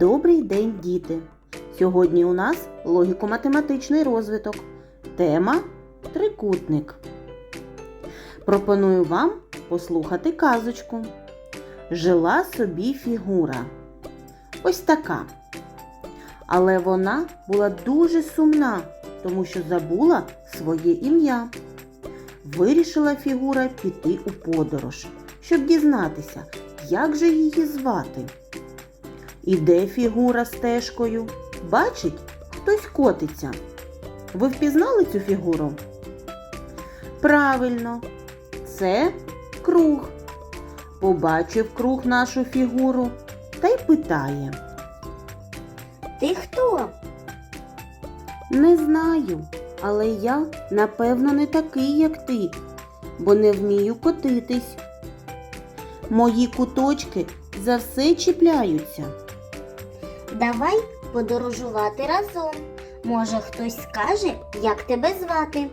Добрий день, діти! Сьогодні у нас логіко-математичний розвиток. Тема трикутник. Пропоную вам послухати казочку. Жила собі фігура. Ось така. Але вона була дуже сумна, тому що забула своє ім'я. Вирішила фігура піти у подорож, щоб дізнатися, як же її звати. Іде фігура стежкою. Бачить, хтось котиться. Ви впізнали цю фігуру? Правильно, це круг. Побачив круг нашу фігуру та й питає. Ти хто? Не знаю, але я, напевно, не такий, як ти, бо не вмію котитись. Мої куточки за все чіпляються. Давай подорожувати разом. Може, хтось скаже, як тебе звати?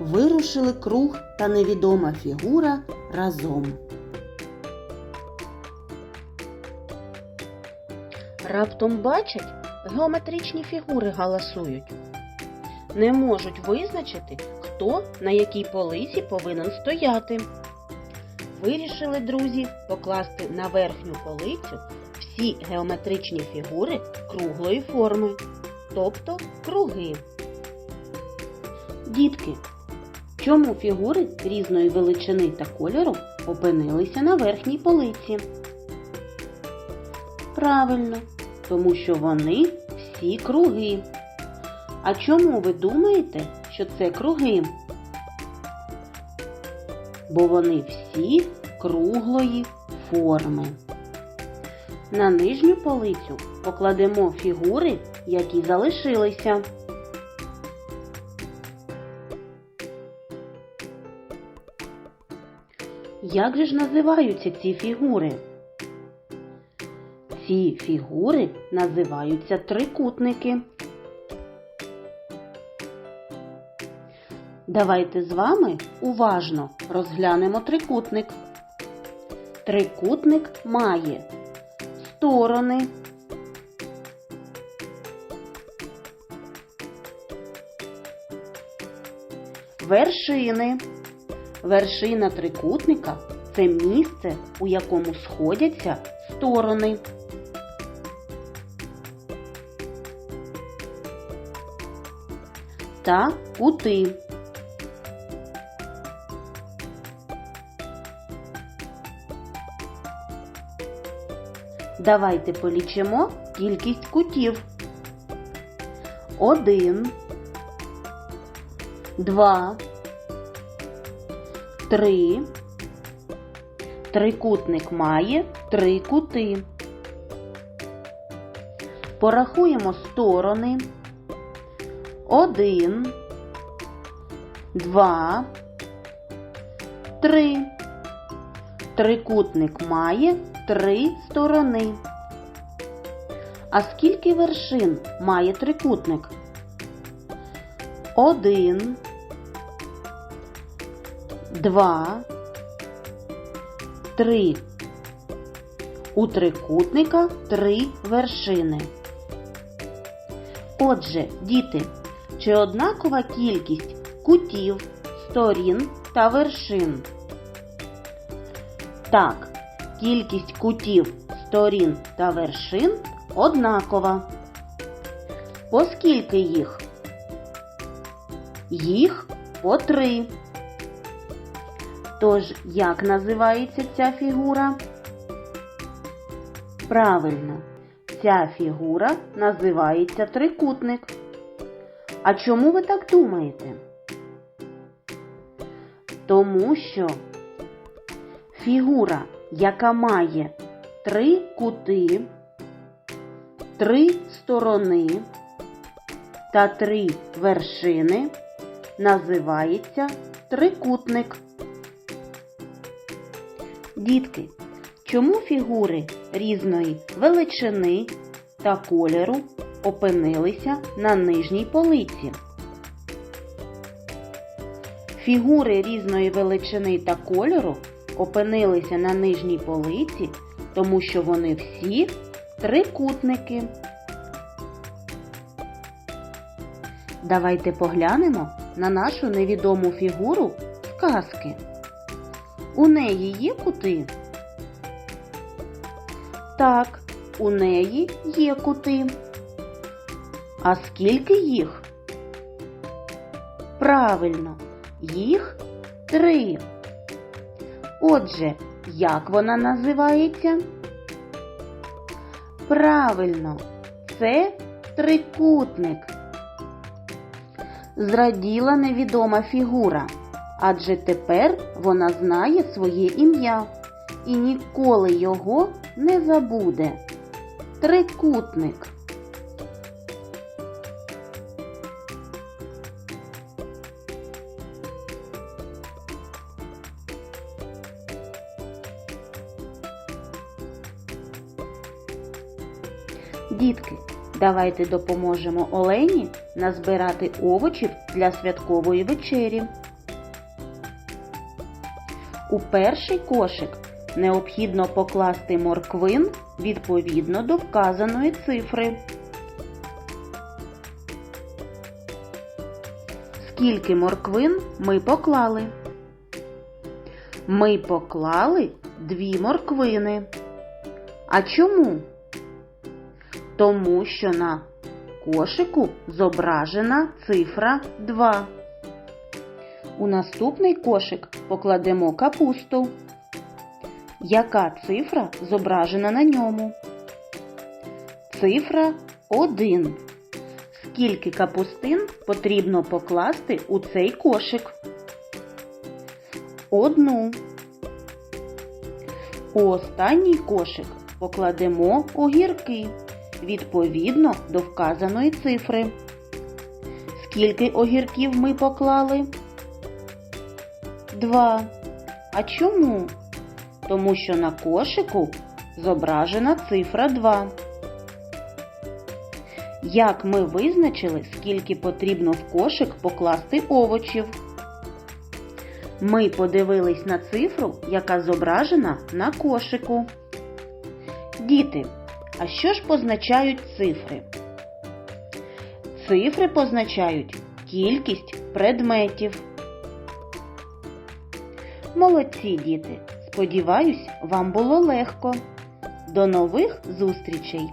Вирушили круг та невідома фігура разом. Раптом бачать, геометричні фігури галасують. Не можуть визначити, хто на якій полиці повинен стояти. Вирішили друзі покласти на верхню полицю всі геометричні фігури круглої форми, тобто круги. Дітки, чому фігури різної величини та кольору опинилися на верхній полиці? Правильно, тому що вони всі круги. А чому ви думаєте, що це круги? Бо вони всі круглої форми. На нижню полицю покладемо фігури, які залишилися. Як же ж називаються ці фігури? Ці фігури називаються трикутники. Давайте з вами уважно розглянемо трикутник. Трикутник має сторони, вершини. Вершина трикутника це місце, у якому сходяться сторони. Та кути. Давайте полічимо кількість кутів. Один, два, три. Трикутник має три кути. Порахуємо сторони. Один, два, три. Трикутник має три сторони. А скільки вершин має трикутник? Один, два, три. У трикутника три вершини. Отже, діти, чи однакова кількість кутів, сторін та вершин? Так, кількість кутів, сторін та вершин однакова. Оскільки їх? Їх по три. Тож, як називається ця фігура? Правильно, ця фігура називається трикутник. А чому ви так думаєте? Тому що фігура, яка має три кути, три сторони та три вершини, називається трикутник. Дітки, чому фігури різної величини та кольору опинилися на нижній полиці? Фігури різної величини та кольору опинилися на нижній полиці, тому що вони всі трикутники. Давайте поглянемо на нашу невідому фігуру з казки. У неї є кути? Так, у неї є кути. А скільки їх? Правильно, їх три. Отже, як вона називається? Правильно, це трикутник. Зраділа невідома фігура, адже тепер вона знає своє ім'я і ніколи його не забуде. Трикутник. Дітки, давайте допоможемо Олені назбирати овочів для святкової вечері. У перший кошик необхідно покласти морквин відповідно до вказаної цифри. Скільки морквин ми поклали? Ми поклали дві морквини. А чому? Тому що на кошику зображена цифра 2. У наступний кошик покладемо капусту. Яка цифра зображена на ньому? Цифра 1. Скільки капустин потрібно покласти у цей кошик? Одну. У останній кошик покладемо огірки відповідно до вказаної цифри. Скільки огірків ми поклали? Два. А чому? Тому що на кошику зображена цифра 2. Як ми визначили, скільки потрібно в кошик покласти овочів? Ми подивились на цифру, яка зображена на кошику. Діти, а що ж позначають цифри? Цифри позначають кількість предметів. Молодці діти! Сподіваюсь, вам було легко. До нових зустрічей!